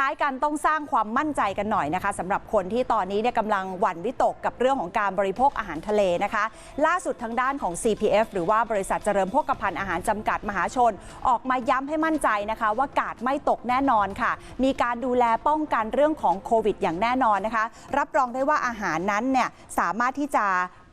ท้ายกันต้องสร้างความมั่นใจกันหน่อยนะคะสำหรับคนที่ตอนนี้เนี่ยกำลังหวั่นวิตกกับเรื่องของการบริโภคอาหารทะเลนะคะ ล่าสุดทางด้านของ CPF หรือว่าบริษัทเจริญโภคภัณฑ์อาหารจำกัดมหาชน ออกมาย้ำให้มั่นใจนะคะ ว่ากาดไม่ตกแน่นอนค่ะ มีการดูแลป้องกันเรื่องของโควิด อย่างแน่นอนนะคะ รับรองได้ว่าอาหารนั้นเนี่ยสามารถที่จะ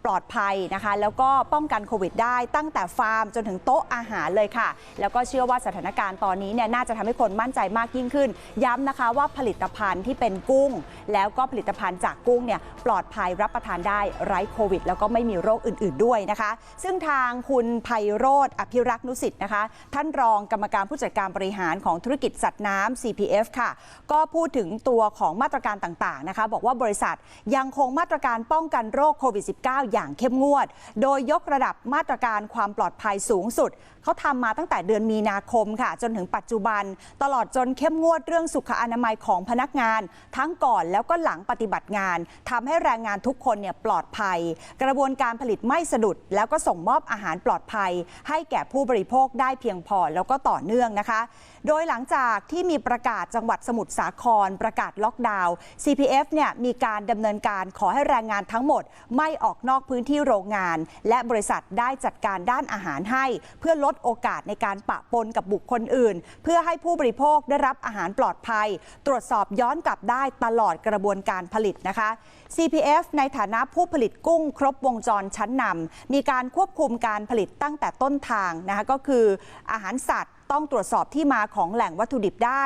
ปลอดภัยนะคะ แล้วก็ป้องกันโควิดได้ตั้งแต่ฟาร์มจนถึงโต๊ะอาหารเลยค่ะ แล้วก็เชื่อว่าสถานการณ์ตอนนี้เนี่ยน่าจะทำให้คนมั่นใจมากยิ่งขึ้น ย้ำนะคะว่าผลิตภัณฑ์ที่เป็นกุ้ง แล้วก็ผลิตภัณฑ์จากกุ้งเนี่ยปลอดภัยรับประทานได้ไร้โควิด แล้วก็ไม่มีโรคอื่น ๆด้วยนะคะ ซึ่งทางคุณไพโรธอภิรักษ์นุสิทธิ์นะคะ ท่านรองกรรมการผู้จัดการบริหารของธุรกิจสัตว์น้ำ CPF ค่ะ ก็พูดถึงตัวของมาตรการต่างๆนะคะ บอกว่าบริษัทยังคงมาตรการป้องกันโรคโควิด -19 อย่าง่างเข้มงวด โดยยกระดับมาตรการความปลอดภัยสูงสุด เขาทำมาตั้งแต่เดือนมีนาคมค่ะ จนถึงปัจจุบัน ตลอดจนเข้มงวดเรื่องสุขอนามัยของพนักงาน ทั้งก่อนแล้วก็หลังปฏิบัติงานทำให้แรงงานทุกคนเนี่ยปลอดภัย กระบวนการผลิตไม่สะดุด แล้วก็ส่งมอบอาหารปลอดภัย ให้แก่ผู้บริโภคได้เพียงพอแล้วก็ต่อเนื่องนะคะ โดยหลังจากที่มีประกาศจังหวัดสมุทรสาครประกาศล็อกดาวน์ CPF เนี่ยมีการดำเนินการขอให้แรงงานทั้งหมด ไม่ออกนอกพื้นที่โรงงาน และบริษัทได้จัดการด้านอาหารให้ เพื่อลดโอกาสในการปะปนกับบุคคลอื่น เพื่อให้ผู้บริโภคได้รับอาหารปลอดภัย ตรวจสอบย้อนกลับได้ตลอดกระบวนการผลิตนะคะ CPF ในฐานะผู้ผลิตกุ้งครบวงจรชั้นนำมีการควบคุมการผลิตตั้งแต่ต้นทางนะคะก็คืออาหารสัตว์ต้องตรวจสอบที่มาของแหล่งวัตถุดิบได้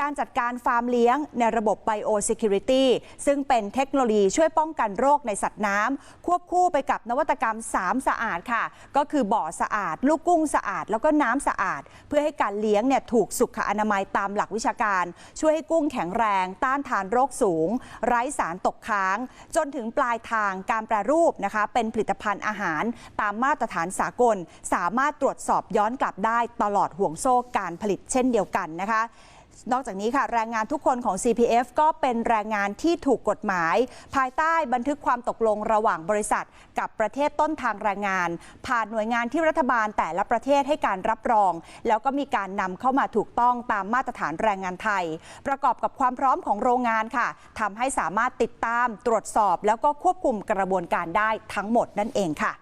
การจัดการฟาร์มเลี้ยงในระบบ Biosecurity ซึ่งเป็นเทคโนโลยีช่วยป้องกันโรคในสัตว์น้ำควบคู่ไปกับนวัตกรรม 3 สะอาดค่ะ ก็คือบ่อสะอาด ลูกกุ้งสะอาด แล้วก็น้ำสะอาด เพื่อให้การเลี้ยงเนี่ยถูกสุขอนามัยตามหลักวิชาการ ช่วยให้กุ้งแข็งแรง ต้านทานโรคสูง ไร้สารตกค้าง จนถึงปลายทางการแปรรูปนะคะ เป็นผลิตภัณฑ์อาหาร ตามมาตรฐานสากล สามารถตรวจสอบย้อนกลับได้ตลอดห่วงโซ่การผลิตเช่นเดียวกันนะคะนอกจากนี้ค่ะแรงงานทุกคนของ CPF ก็เป็นแรงงานที่ถูกกฎหมาย ภายใต้บันทึกความตกลงระหว่างบริษัท กับประเทศต้นทางแรงงาน ผ่านหน่วยงานที่รัฐบาลแต่ละประเทศให้การรับรอง แล้วก็มีการนำเข้ามาถูกต้องตามมาตรฐานแรงงานไทย ประกอบกับความพร้อมของโรงงานค่ะทำให้สามารถติดตามตรวจสอบ แล้วก็ควบคุมกระบวนการได้ทั้งหมดนั่นเองค่ะ